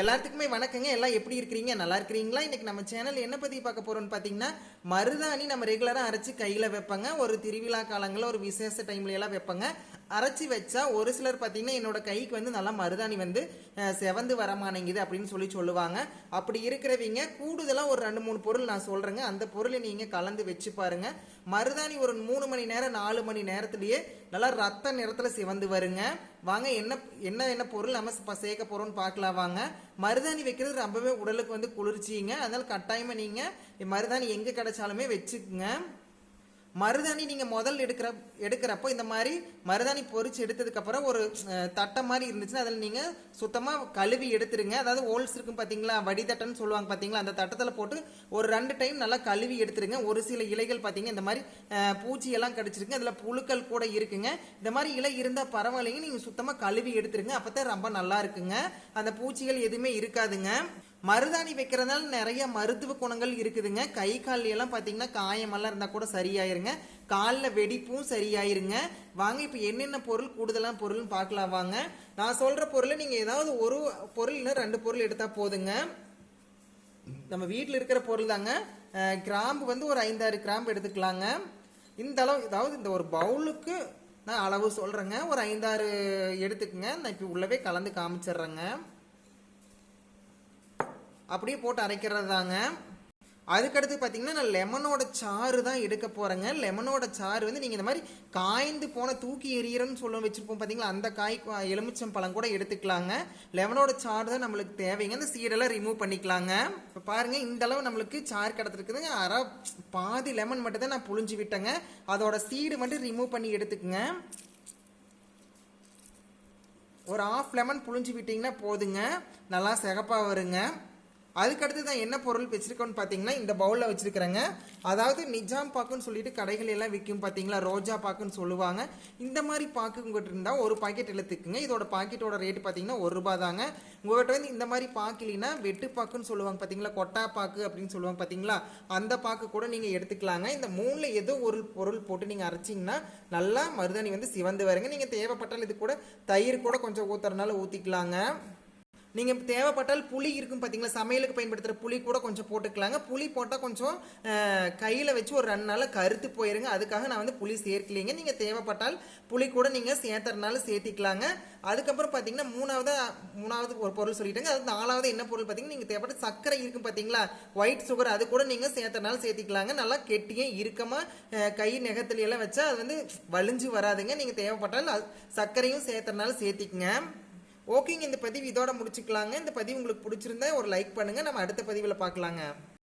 எல்லாத்துக்குமே வணக்கங்க. எல்லாம் எப்படி இருக்கிறீங்க? நல்லா இருக்கிறீங்களா? இன்னைக்கு நம்ம சேனல் என்ன பத்தி பார்க்க போறோம்னு பார்த்தீங்கன்னா மருதாணி நம்ம ரெகுலராக அரைச்சி கையில் வைப்பாங்க. ஒரு திருவிழா காலங்களில் ஒரு விசேஷ டைம்ல எல்லாம் வைப்பாங்க. அரைச்சி வச்சா ஒரு சிலர் பார்த்தீங்கன்னா என்னோட கைக்கு வந்து நல்லா மருதாணி வந்து செவந்து வரமாட்டேங்குது அப்படின்னு சொல்லி சொல்லுவாங்க. அப்படி இருக்கிறவங்க கூடுதலாக ஒரு ரெண்டு மூணு பொருள் நான் சொல்றேங்க. அந்த பொருளை நீங்க கலந்து வச்சு பாருங்க. மருதாணி ஒரு மூணு மணி நேரம் நாலு மணி நேரத்திலேயே நல்லா ரத்த நிறத்தில் சிவந்து வருங்க. வாங்க என்ன என்ன என்ன பொருள் நம்ம சேர்க்க போறோம்னு பார்க்கலாம் வாங்க. மருதாணி வைக்கிறது ரொம்பவே உடலுக்கு வந்து குளிர்ச்சிங்க. அதனால கட்டாயமா நீங்க மருதாணி எங்க கிடைச்சாலுமே வச்சுக்குங்க. மருதாணி நீங்கள் முதல் எடுக்கிற எடுக்கிறப்போ இந்த மாதிரி மருதாணி பொறிச்சு எடுத்ததுக்கப்புறம் ஒரு தட்டை மாதிரி இருந்துச்சுன்னா அதில் நீங்கள் சுத்தமாக கழுவி எடுத்துருங்க அதாவது ஓல்ஸ் இருக்கும் பார்த்தீங்களா வடிதட்டன்னு சொல்லுவாங்க பார்த்தீங்களா அந்த தட்டத்தில் போட்டு ஒரு ரெண்டு டைம் நல்லா கழுவி எடுத்துருங்க ஒரு சில இலைகள் பார்த்தீங்க இந்த மாதிரி பூச்சியெல்லாம் கடிச்சிருக்கு அதில் புழுக்கள் கூட இருக்குங்க. இந்த மாதிரி இலை இருந்தால் பரவாயில்லைங்க. நீங்கள் சுத்தமாக கழுவி எடுத்துருங்க அப்பதான் ரொம்ப நல்லா இருக்குங்க. அந்த பூச்சிகள் எதுவுமே இருக்காதுங்க. மருதாணி வைக்கிறதுனால நிறைய மருத்துவ குணங்கள் இருக்குதுங்க. கை கால் எல்லாம் பார்த்தீங்கன்னா காயமெல்லாம் இருந்தால் கூட சரியாயிருங்க. காலில் வெடிப்பும் சரியாயிருங்க. வாங்க இப்போ என்னென்ன பொருள் கூடுதலான பொருள்னு பார்க்கலாம் வாங்க. நான் சொல்கிற பொருளை நீங்கள் ஏதாவது ஒரு பொருள் இல்லை ரெண்டு பொருள் எடுத்தால் போதுங்க. நம்ம வீட்டில் இருக்கிற பொருள் தாங்க. கிராம்பு வந்து ஒரு ஐந்தாறு கிராம்பு எடுத்துக்கலாங்க. இந்த அளவு அதாவது இந்த ஒரு பவுலுக்கு நான் அளவு சொல்கிறேங்க ஒரு ஐந்தாறு எடுத்துக்கங்க. நான் இப்போ உள்ளவே கலந்து காமிச்சிடுறேங்க. அப்படியே போட்டு அரைக்கிறது தாங்க அதுக்கடுத்து பார்த்தீங்கன்னா நான் லெமனோட சாறு தான் எடுக்க போகிறேங்க லெமனோட சாறு வந்து நீங்கள் இந்த மாதிரி காய்ந்து போன தூக்கி எறிகிறன்னு சொல்ல வச்சுருப்போம் பார்த்தீங்களா அந்த காய் எலுமிச்சம் பழம் கூட எடுத்துக்கலாங்க. லெமனோட சாறு தான் நம்மளுக்கு தேவைங்க. அந்த சீடெல்லாம் ரிமூவ் பண்ணிக்கலாங்க. இப்போ பாருங்கள் இந்த அளவு நம்மளுக்கு சாறு கிடச்சிருக்குதுங்க. அரை பாதி லெமன் மட்டும் தான் நான் புழிஞ்சு விட்டேங்க. அதோட சீடு மட்டும் ரிமூவ் பண்ணி எடுத்துக்குங்க. ஒரு ஆஃப் லெமன் புழிஞ்சு விட்டிங்கன்னா போதுங்க. நல்லா சிகப்பாக வருங்க. அதுக்கடுத்து தான் என்ன பொருள் வச்சுருக்கோன்னு பார்த்தீங்கன்னா இந்த பவுலில் வச்சுருக்கிறேங்க. அதாவது நிஜாம் பாக்குன்னு சொல்லிட்டு கடைகள் எல்லாம் விற்கும் பார்த்தீங்களா ரோஜா பாக்குன்னு சொல்லுவாங்க. இந்த மாதிரி பாக்கு உங்கள்கிட்ட இருந்தால் ஒரு பாக்கெட் இழுத்துக்குங்க இதோட பாக்கெட்டோட ரேட்டு பார்த்தீங்கன்னா ஒரு ரூபா தாங்க. உங்கள்கிட்ட வந்து இந்த மாதிரி பாக்கு இல்லைன்னா வெட்டு பாக்குன்னு சொல்லுவாங்க பார்த்தீங்களா கொட்டா பாக்கு அப்படின்னு சொல்லுவாங்க பார்த்தீங்களா அந்த பாக்கு கூட நீங்கள் எடுத்துக்கலாங்க. இந்த மூணில் ஏதோ ஒரு பொருள் போட்டு நீங்கள் அரைச்சிங்கன்னா நல்லா மருதாணி வந்து சிவந்து வருங்க. நீங்கள் தேவைப்பட்டால் இது கூட தயிர் கூட கொஞ்சம் ஊற்றுறதுனால ஊற்றிக்கலாங்க நீங்கள் தேவைப்பட்டால் புளி இருக்கும் பார்த்தீங்களா சமையலுக்கு பயன்படுத்துகிற புளி கூட கொஞ்சம் போட்டுக்கலாங்க. புளி போட்டால் கொஞ்சம் கையில் வச்சு ஒரு ரெண்டு நாளில் கருத்து போயிருங்க. அதுக்காக நான் வந்து புளி சேர்க்கலைங்க. நீங்கள் தேவைப்பட்டால் புளி கூட நீங்கள் சேர்த்துறதுனால சேர்த்திக்கலாங்க. அதுக்கப்புறம் பார்த்தீங்கன்னா மூணாவது மூணாவது ஒரு பொருள் சொல்லிட்டேங்க. அது நாலாவது என்ன பொருள் பார்த்தீங்கன்னா நீங்கள் தேவைப்பட்ட சர்க்கரை இருக்கும் பார்த்தீங்களா ஒயிட் சுகர் அது கூட நீங்கள் சேர்த்தனால சேர்த்திக்கலாங்க. நல்லா கெட்டியே இறுக்கமாக கை நெகத்துலையெல்லாம் வச்சா அது வந்து வலிஞ்சு வராதுங்க. நீங்கள் தேவைப்பட்டால் அது சர்க்கரையும் சேர்த்தனால சேர்த்திக்கங்க. ஓகேங்க இந்த பதிவு இதோட முடிச்சுக்கலாங்க. இந்த பதிவு உங்களுக்கு பிடிச்சிருந்தா ஒரு லைக் பண்ணுங்க. நம்ம அடுத்த பதிவில் பார்க்கலாங்க.